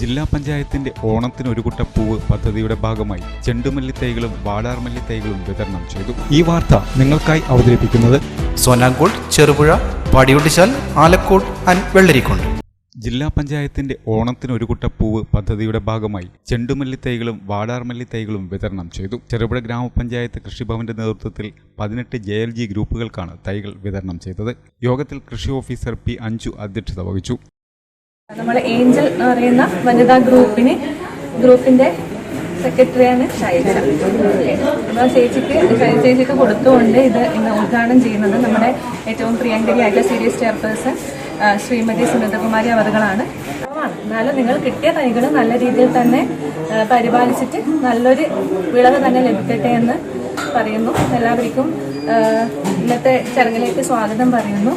ജില്ലാ പഞ്ചായത്തിന്റെ ഓണത്തിന് ഒരു കുട്ട പൂവ് പദ്ധതിയുടെ ഭാഗമായി ചെണ്ടുമല്ലി തൈകളും വാടാർമല്ലി തൈകളും വിതരണം ചെയ്തു. ഈ വാർത്ത നിങ്ങൾക്കായി അവതരിപ്പിക്കുന്നത് സോനാങ്കോട് ചെറുപുഴ പാടിയൊട്ടിച്ചാൽ ആലക്കോട് ആൻഡ് വെള്ളരിക്കോട്. ജില്ലാ പഞ്ചായത്തിന്റെ ഓണത്തിന് ഒരു കുട്ട പൂവ് പദ്ധതിയുടെ ഭാഗമായി ചെണ്ടുമല്ലി തൈകളും വാടാർമല്ലി തൈകളും വിതരണം ചെയ്തു. ചെറുപുഴ ഗ്രാമപഞ്ചായത്ത് കൃഷിഭവന്റെ നേതൃത്വത്തിൽ പതിനെട്ട് ജെ എൽ ജി ഗ്രൂപ്പുകൾക്കാണ് തൈകൾ വിതരണം ചെയ്തത്. യോഗത്തിൽ കൃഷി ഓഫീസർ പി അഞ്ചു അധ്യക്ഷത വഹിച്ചു. നമ്മൾ ഏഞ്ചൽ എന്ന് പറയുന്ന വനിതാ ഗ്രൂപ്പിന് ഗ്രൂപ്പിന്റെ സെക്രട്ടറിയാണ് ഷൈജ. നമ്മൾ ചേച്ചിക്ക് ഷൈജ ചേച്ചിക്ക് കൊടുത്തുകൊണ്ട് ഇത് ഇന്ന് ഉദ്ഘാടനം ചെയ്യുന്നത് നമ്മുടെ ഏറ്റവും പ്രിയങ്കരിയായിട്ടുള്ള സീരിയസ് ചെയർപേഴ്സൺ ശ്രീമതി സുനിതകുമാരി അവറുകളാണ്. എന്നാലും നിങ്ങൾ കിട്ടിയ തൈകൾ നല്ല രീതിയിൽ തന്നെ പരിപാലിച്ചിട്ട് നല്ലൊരു വിളവ് തന്നെ ലഭിക്കട്ടെ എന്ന് പറയുന്നു. എല്ലാവർക്കും ഇന്നത്തെ ചടങ്ങിലേക്ക് സ്വാഗതം പറയുന്നു.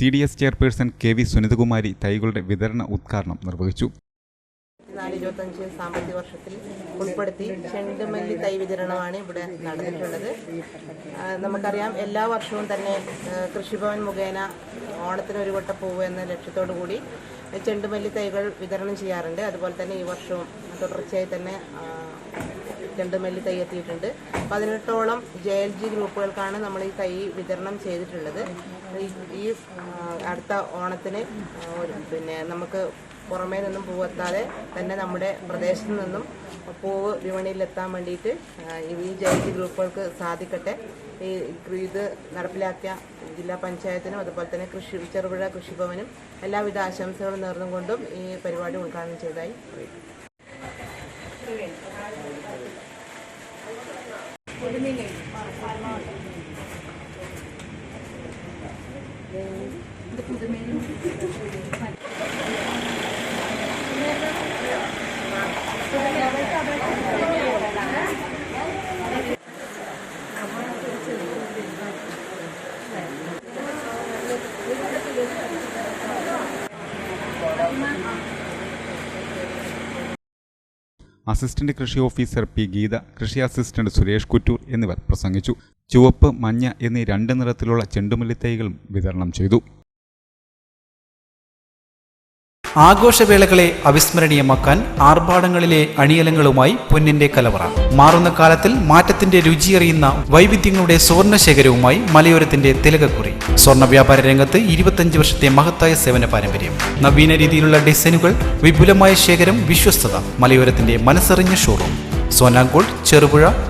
C D S chairperson K V Sunithakumari തൈകളുടെ വിതരണ ഉദ്ഘാടനം നിർവഹിച്ചു. നാല് ഇരുപത്തഞ്ച് സാമ്പത്തിക വർഷത്തിൽ ഉൾപ്പെടുത്തി ചെണ്ടുമല്ലി തൈ വിതരണമാണ് ഇവിടെ നടന്നിട്ടുള്ളത്. നമുക്കറിയാം എല്ലാ വർഷവും തന്നെ കൃഷിഭവൻ മുഖേന ഓണത്തിന് ഒരു വട്ട പൂവ് എന്ന ലക്ഷ്യത്തോടു കൂടി ചെണ്ടുമല്ലി തൈകൾ വിതരണം ചെയ്യാറുണ്ട്. അതുപോലെ തന്നെ ഈ വർഷവും തുടർച്ചയായി തന്നെ ആ, ചെണ്ടുമല്ലി തൈ എത്തിയിട്ടുണ്ട്. പതിനെട്ടോളം ജെ എൽ ജി ഗ്രൂപ്പുകൾക്കാണ് നമ്മൾ ഈ തൈ വിതരണം ചെയ്തിട്ടുള്ളത്. ഈ- അടുത്ത ഓണത്തിന് പിന്നെ നമുക്ക് പുറമേ നിന്നും പൂവെത്താതെ തന്നെ നമ്മുടെ പ്രദേശത്ത് നിന്നും പൂവ് വിപണിയിലെത്താൻ വേണ്ടിയിട്ട് ഈ ജെ എൽ ജി ഗ്രൂപ്പുകൾക്ക് സാധിക്കട്ടെ. ഈ ഇത് നടപ്പിലാക്കിയ ജില്ലാ പഞ്ചായത്തിനും അതുപോലെ തന്നെ കൃഷി ചെറുപുഴ കൃഷിഭവനും എല്ലാവിധ ആശംസകളും നേർന്നുകൊണ്ടും ഈ പരിപാടി ഉദ്ഘാടനം ചെയ്തതായി അറിയിക്കുന്നു. അസിസ്റ്റന്റ് കൃഷി ഓഫീസർ പി ഗീത കൃഷി അസിസ്റ്റന്റ് സുരേഷ് കുറ്റൂർ എന്നിവർ പ്രസംഗിച്ചു. ചുവപ്പ് മഞ്ഞ എന്നീ രണ്ട് നിറത്തിലുള്ള ചെണ്ടുമല്ലി തൈകളും വിതരണം ചെയ്തു. ആഘോഷവേളകളെ അവിസ്മരണീയമാക്കാൻ ആർഭാടങ്ങളിലെ അണിയലങ്ങളുമായി പൊന്നിന്റെ കലവറ. മാറുന്ന കാലത്തിൽ മാറ്റത്തിന്റെ രുചിയറിയുന്ന വൈവിധ്യങ്ങളുടെ സ്വർണ ശേഖരവുമായി മലയോരത്തിന്റെ തിലകക്കുറി. സ്വർണ വ്യാപാര രംഗത്ത് ഇരുപത്തഞ്ച് വർഷത്തെ മഹത്തായ സേവന പാരമ്പര്യം. നവീന രീതിയിലുള്ള ഡിസൈനുകൾ വിപുലമായ ശേഖരം വിശ്വസ്തത മലയോരത്തിന്റെ മനസ്സറിഞ്ഞ ഷോറൂം. സോനാങ്കോട് ചെറുപുഴ